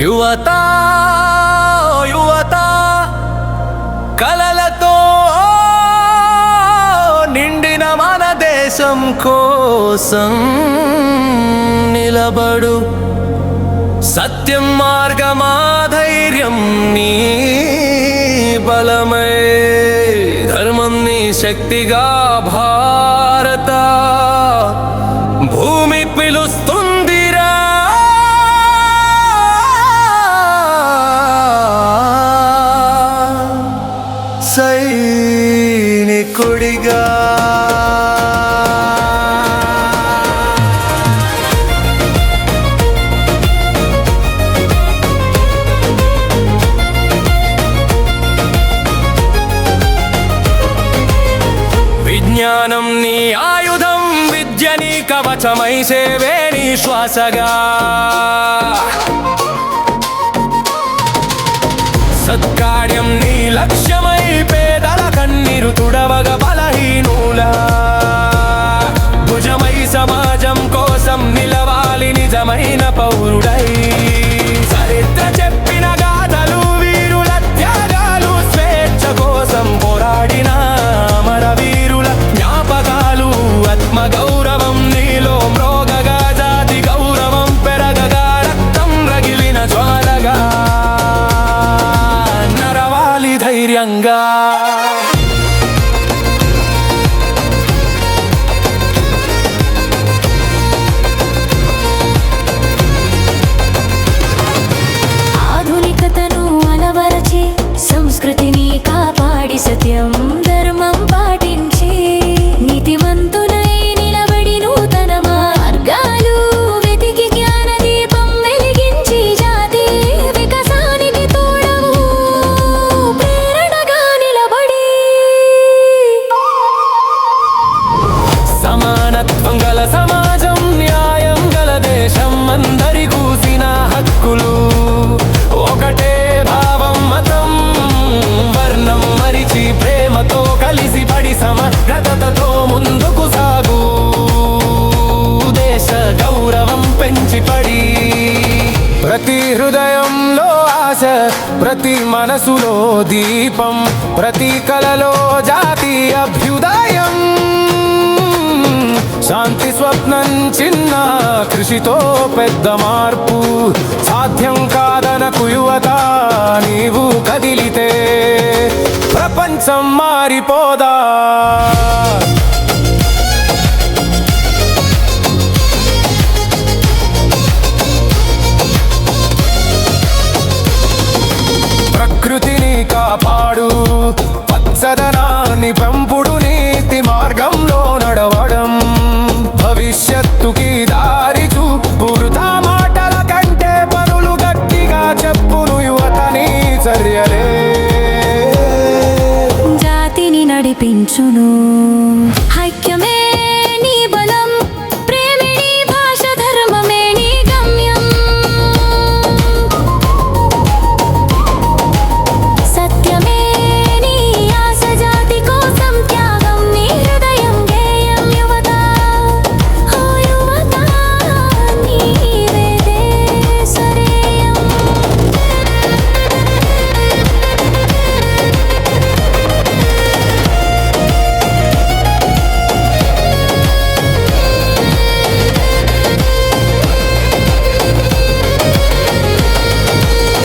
యువత యువత కలలతో నిండిన మన దేశం కోసం నిలబడు. సత్యం మార్గమా ధైర్యం నీ బలమై. ధర్మం నీ శక్తిగా భారత సైనికుడిగా విజ్ఞానం నీ ఆయుధం విద్య నీ కవచమై సేవే నీ శ్వాసగా. సత్కార్యం నీ లక్ష్యమై పేదల కన్నీరు తుడవగ బలహీనులా హృదయంలో ఆశ ప్రతి మనసులో దీపం ప్రతి కలలో జాతీయ అభ్యుదయం. శాంతి స్వప్నం చిన్న కృషితో పెద్ద మార్పు సాధ్యం కాదనకు కాపాడు పచ్చదనాన్ని పెంపుడు నీతి మార్గం